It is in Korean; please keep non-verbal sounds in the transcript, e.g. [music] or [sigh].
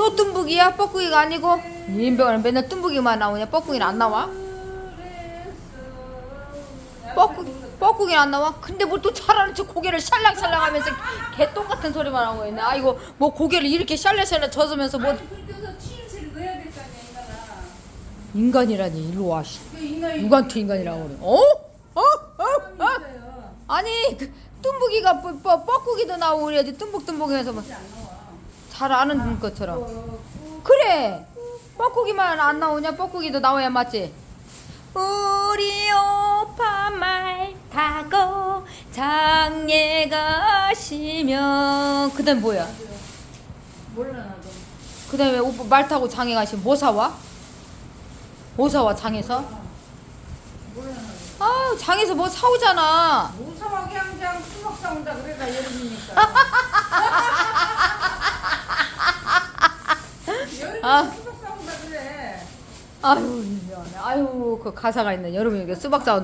또 뜸북이야? 뻐꾸기가 아니고? 인병은 맨날 뜸북이만 나오냐? 뻐꾸기는 안 나와? 뻐꾸기, 뻐꾸기는 안 나와? 근데 뭐 또 잘하는 척 고개를 샬랑샬랑 하면서 개 똑같은 소리만 하고 있네. 아이고, 뭐 고개를 이렇게 샬랑샬랑 젖으면서 뭐. 해서 인간이라니, 일로 와, 씨. 누구한테 인간이라고 그래? 어? 어? 어? 어? 아니, 그 뻐, 뻐꾸기도 나오고 그래야지. 뜸북뜸북해서 뭐. 잘 아는 것처럼. 어, 그래! 뻐꾸기만 안 나오냐? 뻐꾸기도 나와야 맞지? 우리 오빠 말 타고 장례 가시면. 그 다음 뭐야? 몰라 나도. 그 다음에 오빠 말 타고 장에 가시면 뭐 사와? 뭐 사와 장에서? 몰라 아 장에서 뭐 사오잖아. 무서워 그냥 그냥 수박 사온다 그래가 여름이니까 [laughs] 여름이니까 아. 수박 사온다 그래. 아유 미안해. 아유 그 가사가 있네. 여름에 수박 사온